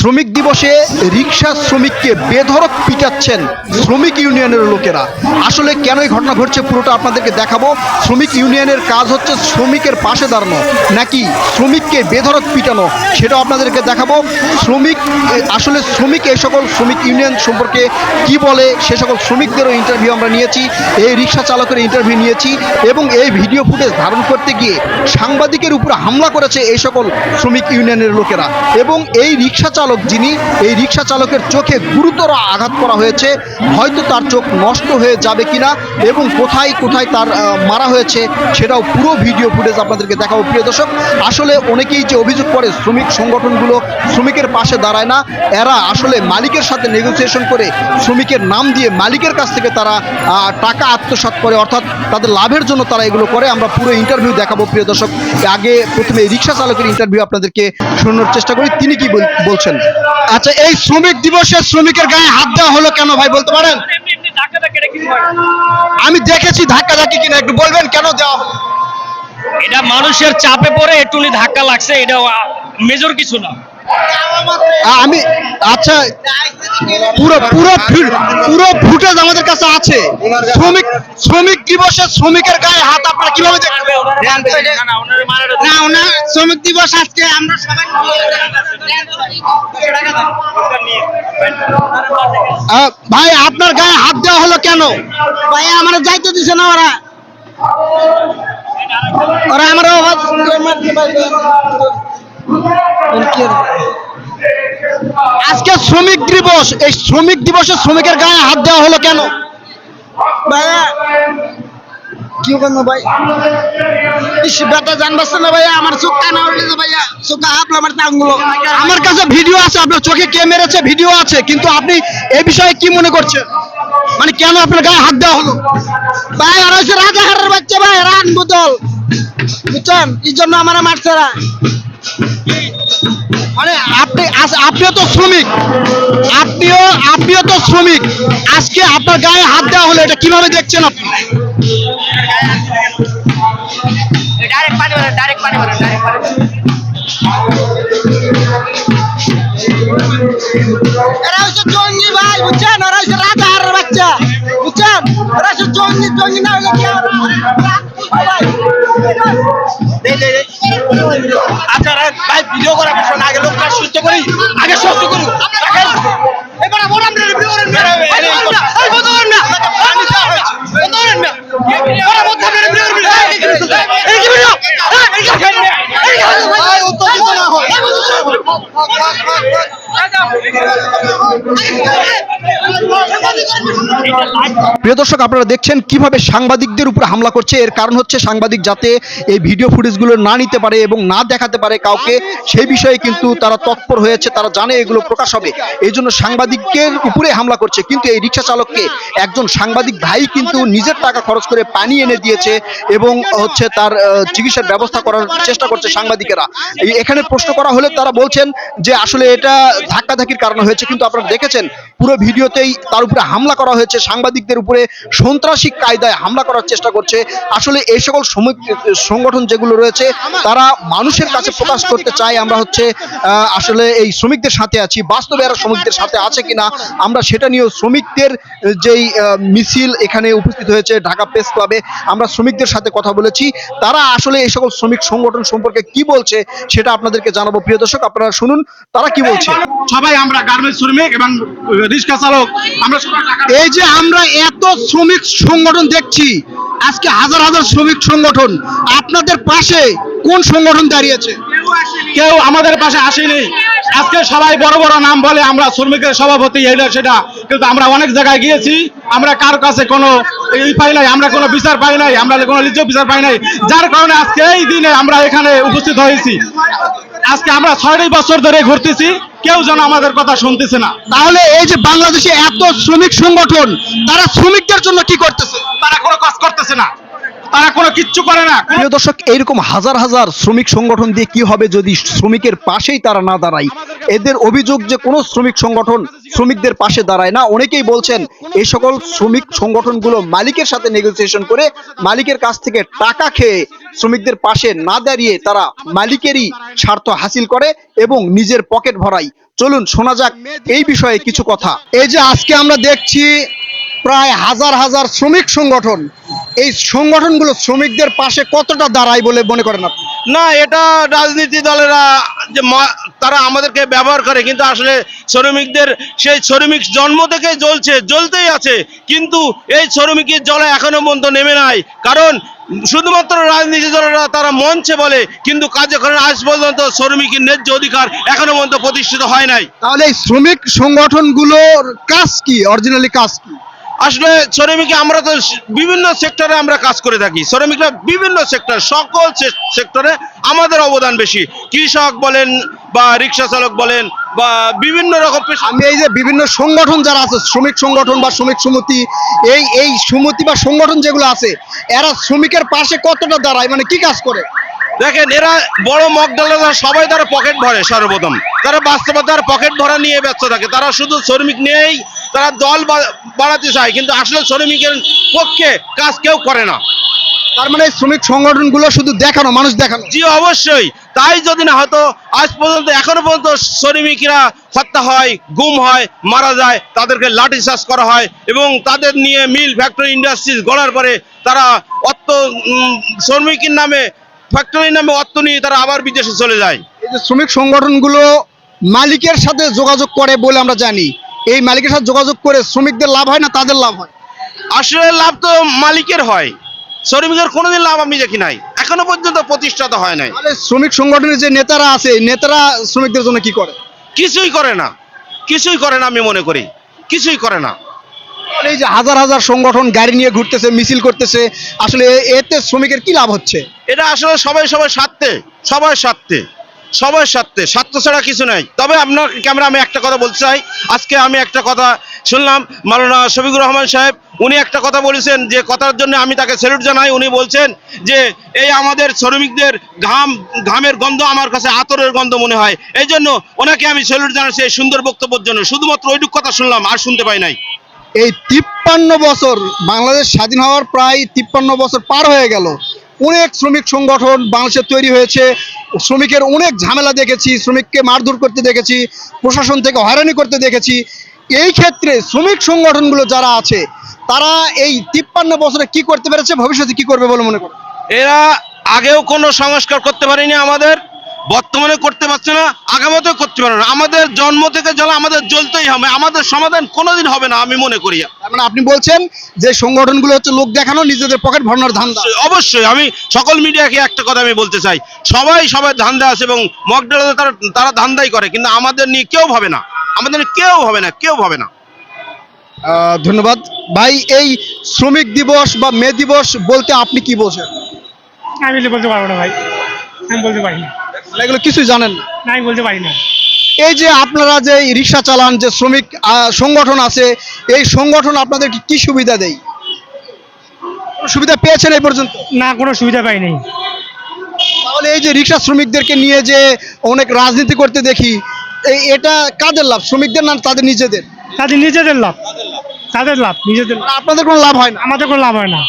শ্রমিক দিবসে রিক্সা শ্রমিককে বেধড়ক পিটাচ্ছেন শ্রমিক ইউনিয়নের লোকেরা। আসলে কেন ঘটনা ঘটছে পুরোটা আপনাদেরকে দেখাবো। শ্রমিক ইউনিয়নের কাজ হচ্ছে শ্রমিকের পাশে দাঁড়ানো, নাকি শ্রমিককে বেধড়ক পিটানো, সেটাও আপনাদেরকে দেখাবো। শ্রমিক, আসলে শ্রমিক এই সকল শ্রমিক ইউনিয়ন সম্পর্কে কি বলে, সে সকল শ্রমিকদেরও ইন্টারভিউ আমরা নিয়েছি, এই রিক্সা চালকের ইন্টারভিউ নিয়েছি, এবং এই ভিডিও ফুটেজ ধারণ করতে গিয়ে সাংবাদিকের উপরে হামলা করেছে এই সকল শ্রমিক ইউনিয়নের লোকেরা। এবং এই রিক্সা চালক যিনি এই রিক্সা চালকের চোখে গুরুতর আঘাত করা হয়েছে, হয়তো তার চোখ নষ্ট হয়ে যাবে কিনা এবং কোথায় কোথায় তার মারা হয়েছে সেটাও পুরো ভিডিও ফুটেজ আপনাদেরকে দেখাবো। প্রিয় দর্শক, আসলে অনেকেই যে অভিযোগ করে শ্রমিক সংগঠনগুলো শ্রমিকের পাশে দাঁড়ায় না, এরা আসলে মালিকের সাথে নেগোসিয়েশন করে শ্রমিকের নাম দিয়ে মালিকের কাছ থেকে তারা টাকা আত্মসাৎ করে, অর্থাৎ তাদের লাভের জন্য তারা এগুলো করে। আমরা পুরো ইন্টারভিউ দেখাবো, প্রিয় দর্শক। আগে প্রথমে রিক্সা চালকের ইন্টারভিউ আপনাদেরকে শোনানোর চেষ্টা করি। তিনি কি বলছেন? আচ্ছা এই শ্রমিক দিবসে শ্রমিকের গায়ে হাত দেওয়া হলো কেন ভাই বলতে পারেন? আমি দেখেছি ধাক্কা ধাক্কি কিনা একটু বলবেন কেন দেওয়া হলো? এটা মানুষের চাপে পড়ে এটুলি ধাক্কা লাগছে এটা মেজর কিছু না আমি আচ্ছা পুরো পুরো পুরো ফুটেজ আমাদের কাছে আছে। শ্রমিক শ্রমিক দিবসে শ্রমিকের গায়ে হাত আপনারা কীভাবে শ্রমিক দিবস আজকে আমরা ভাই, আপনার গায়ে হাত দেওয়া হলো কেন? ভাই, আমার যাইতে দিছে না ওরা। ওরা আমার আজকে শ্রমিক দিবস এই শ্রমিক দিবসে শ্রমিকের গায়ে হাত দেওয়া হলো কেন? ভাইয়া কি করব ভাই? ইস, বেটা জান বাঁচছে না ভাইয়া আমার চোখ কানা উঠেছে ভাইয়া। চোখ হাফলো আমার টাঙ্গুলো আমার কাছে ভিডিও আছে আপনার চোখে কে মেরেছে ভিডিও আছে কিন্তু আপনি এই বিষয়ে কি মনে করছেন? মানে কেন আপনার গায়ে হাত দেওয়া হলো? ভাই আর হচ্ছে বাচ্চা ভাই রান বোতল বুঝছেন? এই জন্য আমার মারছে মানে আপনি আজ- আপনিও তো শ্রমিক। আপনিও আপনিও তো শ্রমিক। আজকে আপনার গায়ে হাত দেওয়া হলো এটা কীভাবে দেখছেন আপনি? ডাইরেক্ট পানি মারেন ডাইরেক্ট পানি মারেন ডাইরেক্ট পানি এরা হচ্ছে জঙ্গি ভাই বুঝছেন? ওরা হচ্ছে রাজাহারের বাচ্চা বুঝছেন? ওরা হচ্ছে জঙ্গি জঙ্গি না হলে কি ভাই আচ্ছা ভাই ভিডিও করা বিষয় না আগে লোকটা করি আগে সুস্থ করি এবার বড় আমরা ভিডিও করেন না এই না না আমরা ভিডিও করি এই কি ভিডিও এই কি ভিডিও এই কি ভিডিও এই কি ভাই উত্তেজিত না হয় প্রিয় দর্শক, আপনারা দেখছেন কীভাবে সাংবাদিকদের উপরে হামলা করছে। এর কারণ হচ্ছে সাংবাদিক যাতে এই ভিডিও ফুটেজগুলো না নিতে পারে এবং না দেখাতে পারে কাউকে, সেই বিষয়ে কিন্তু তারা তৎপর হয়েছে, তারা জানে এগুলো প্রকাশ হবে। এই জন্য সাংবাদিকের উপরে হামলা করছে। কিন্তু এই রিক্সা চালককে একজন সাংবাদিক ভাই কিন্তু নিজের টাকা খরচ করে পানি এনে দিয়েছে এবং হচ্ছে তার চিকিৎসার ব্যবস্থা করার চেষ্টা করছে সাংবাদিকেরা। এখানে প্রশ্ন করা হলে তারা বলছেন যে আসলে এটা ধাক্কাধাক্কির কারণ হয়েছে কিন্তু আপনারা দেখেছেন পুরো ভিডিওতেই তার উপরে হামলা করা হয়েছে, সাংবাদিকদের উপরে সন্ত্রাসী কায়দায় হামলা করার চেষ্টা করছে। আসলে এই সকল সংগঠন যেগুলো রয়েছে, তারা মানুষের কাছে প্রকাশ করতে চায়। আমরা হচ্ছে আসলে এই শ্রমিকদের সাথে আছি, বাস্তবে এরা শ্রমিকদের সাথে আছে কিনা, আমরা সেটা নিয়েও শ্রমিকদের যেই মিছিল এখানে উপস্থিত হয়েছে ঢাকা প্রেস ক্লাবে, আমরা শ্রমিকদের সাথে কথা বলেছি। তারা আসলে এই সকল শ্রমিক সংগঠন সম্পর্কে কি বলছে, সেটা আপনাদেরকে জানাব। প্রিয় দর্শক, আপনারা শুনুন, তারা কি বলছে? সবাই আমরা গার্মেন্টস শ্রমিক এবং রিক্সা চালক আমরা এই যে আমরা এত শ্রমিক সংগঠন দেখছি আজকে হাজার হাজার শ্রমিক সংগঠন আপনাদের পাশে কোন সংগঠন দাঁড়িয়েছে? কেউ আমাদের পাশে আসেনি। আজকে সবাই বড় বড় নাম বলে আমরা শ্রমিকের সভাপতি এটা সেটা। কিন্তু আমরা অনেক জায়গায় গিয়েছি আমরা কার কাছে কোনো ই পাই নাই আমরা কোনো বিচার পাই নাই আমরা কোনো লিজ্জ বিচার পাই নাই। যার কারণে আজকে এই দিনে আমরা এখানে উপস্থিত হয়েছি। আজকে আমরা ছয়টি বছর ধরে ঘুরতেছি কেউ যেন আমাদের কথা শুনতেছে না। তাহলে এই যে বাংলাদেশে এত শ্রমিক সংগঠন তারা শ্রমিকদের জন্য কি করতেছে? তারা কোনো কাজ করতেছে না। তারা কোনো কিচ্ছু করে না। প্রিয় দর্শক, এইরকম হাজার হাজার শ্রমিক সংগঠন দিয়ে কি হবে যদি শ্রমিকের পাশেই তারা না দাঁড়ায়? এদের অভিযোগ যে কোনো শ্রমিক সংগঠন শ্রমিকদের পাশে দাঁড়ায় না। অনেকেই বলছেন, এই সকল শ্রমিক সংগঠনগুলো মালিকের সাথে নেগোসিয়েশন করে মালিকের কাছ থেকে টাকা খেয়ে শ্রমিকদের পাশে না দাঁড়িয়ে তারা মালিকেরই স্বার্থ হাসিল করে এবং নিজের পকেট ভরাই চলুন, শোনা যাক এই বিষয়ে কিছু কথা। এই যে আজকে আমরা দেখছি, প্রায় হাজার হাজার শ্রমিক সংগঠন এই সংগঠনগুলো শ্রমিকদের পাশে কতটা দাঁড়ায় বলে মনে করেন আপনি? না এটা রাজনীতি দলেরা যে তারা আমাদেরকে ব্যবহার করে কিন্তু আসলে শ্রমিকদের সেই শ্রমিক জন্ম থেকে জ্বলছে জ্বলতেই আছে কিন্তু এই শ্রমিকের জলে এখনও পর্যন্ত নেমে নাই। কারণ শুধুমাত্র রাজনীতি দলেরা তারা মঞ্চে বলে কিন্তু কার্যকরণ আজ পর্যন্ত শ্রমিকের ন্যায্য অধিকার এখনও পর্যন্ত প্রতিষ্ঠিত হয় নাই। তাহলে এই শ্রমিক সংগঠনগুলোর কাজ কি? অরিজিনালি কাজ কি? আসলে শ্রমিক আমরা তো বিভিন্ন সেক্টরে আমরা কাজ করে থাকি। শ্রমিকরা বিভিন্ন সেক্টর সকল সেক্টরে আমাদের অবদান বেশি। কৃষক বলেন বা রিক্সা চালক বলেন বা বিভিন্ন রকম আমি এই যে বিভিন্ন সংগঠন যারা আছে শ্রমিক সংগঠন বা শ্রমিক সমিতি এই এই সমিতি বা সংগঠন যেগুলো আছে এরা শ্রমিকের পাশে কতটা দাঁড়ায়? মানে কি কাজ করে? দেখেন এরা বড় মগডালা সবাই তারা পকেট ভরে সর্বপ্রথম। তারা বাস্তবতার পকেট ভরা নিয়ে ব্যস্ত থাকে। তারা শুধু শ্রমিক নিয়েই তারা দল বাড়াতে চায় কিন্তু আসলে শ্রমিকের পক্ষে কাজ কেউ করে না। তার মানে শ্রমিক সংগঠনগুলো শুধু দেখানো মানুষ দেখানো। জি অবশ্যই। তাই যদি না হতো আজ পর্যন্ত এখনও পর্যন্ত শ্রমিকরা হত্যা হয় গুম হয় মারা যায় তাদেরকে লাঠিচার্জ করা হয় এবং তাদের নিয়ে মিল ফ্যাক্টরি ইন্ডাস্ট্রিজ গড়ার পরে তারা অর্থ শ্রমিকের নামে ফ্যাক্টরির নামে অর্থ নিয়ে তারা আবার বিদেশে চলে যায়। এই যে শ্রমিক সংগঠনগুলো মালিকের সাথে যোগাযোগ করে বলে আমরা জানি এই মালিকের সাথে যোগাযোগ করে শ্রমিকদের লাভ হয় না তাদের লাভ হয়? আসলে লাভ তো মালিকের হয়। শ্রমিকের কোনোদিন লাভ আমি দেখি নাই। এখনও পর্যন্ত প্রতিষ্ঠাত হয় নাই। শ্রমিক সংগঠনের যে নেতারা আছে নেতারা শ্রমিকদের জন্য কি করে? কিছুই করে না। কিছুই করে না আমি মনে করি। কিছুই করে না। এই যে হাজার হাজার সংগঠন গাড়ি নিয়ে ঘুরতেছে মিছিল করতেছে আসলে এতে শ্রমিকের কি লাভ হচ্ছে? এটা আসলে সবাই সবাই স্বার্থে সবার স্বার্থে। সবার স্বার্থে স্বার্থ ছাড়া কিছু নাই। তবে আপনার ক্যামেরা আমি একটা কথা বলতে চাই। আজকে আমি একটা কথা শুনলাম, মাওলানা শফিকুর রহমান সাহেব, উনি একটা কথা বলেছেন যে, কথার জন্য আমি তাকে স্যালুট জানাই। উনি বলছেন যে, এই আমাদের শ্রমিকদের ঘাম, ঘামের গন্ধ আমার কাছে আতরের গন্ধ মনে হয়। এই জন্য ওনাকে আমি স্যালুট জানাচ্ছি এই সুন্দর বক্তব্যের জন্য। শুধুমাত্র ওইটুক কথা শুনলাম, আর শুনতে পাই নাই। এই তিপ্পান্ন বছর বাংলাদেশ স্বাধীন হওয়ার প্রায় তিপ্পান্ন বছর পার হয়ে গেল। অনেক শ্রমিক সংগঠন বাংলাদেশে তৈরি হয়েছে। শ্রমিকের অনেক ঝামেলা দেখেছি, শ্রমিককে মারধর করতে দেখেছি, প্রশাসন থেকে হয়রানি করতে দেখেছি। এই ক্ষেত্রে শ্রমিক সংগঠনগুলো যারা আছে, তারা এই তিপ্পান্ন বছরে কি করতে পেরেছে, ভবিষ্যতে কি করবে বলে মনে করে এরা আগেও কোনো সংস্কার করতে পারেনি আমাদের বর্তমানে করতে পারছে না, আগামীতেও করতে পারে না। আমাদের জন্ম থেকে জল আমাদের জ্বলতেই হবে, আমাদের সমাধান কোনোদিন হবে না, আমি মনে করি। মানে আপনি বলছেন যে সংগঠনগুলো হচ্ছে লোক দেখানো নিজেদের পকেট ভরানোর ধান্দা। অবশ্যই আমি সকল মিডিয়াকে একটা কথা আমি বলতে চাই। সবাই সবাই ধান্দা আছে এবং মকডেলে তারা তারা ধান্দাই করে কিন্তু আমাদের নিয়ে কেউ ভাবে না। আমাদের কেউ হবে না কেউ ভাবে না। আহ, ধন্যবাদ। ভাই এই শ্রমিক দিবস বা মে দিবস বলতে আপনি কি বোঝেন? আমি বলতে পারব না ভাই। আমি বলতে পারি না। এগুলো কিছুই জানেন না, আমি বলতে পারি না। এই যে আপনারা যে রিক্সা চালান যে শ্রমিক সংগঠন আছে এই সংগঠন আপনাদের কি সুবিধা দেয়? সুবিধা পেয়েছেন এই পর্যন্ত? না কোনো সুবিধা পাই নাই তাহলে এই যে রিক্সা শ্রমিকদেরকে নিয়ে যে অনেক রাজনীতি করতে দেখি এই এটা কাদের লাভ? শ্রমিকদের না তাদের নিজেদের? তাদের নিজেদের লাভ। তাদের লাভ নিজেদের লাভ। আপনাদের কোনো লাভ হয় না? আমাদের কোনো লাভ হয় না।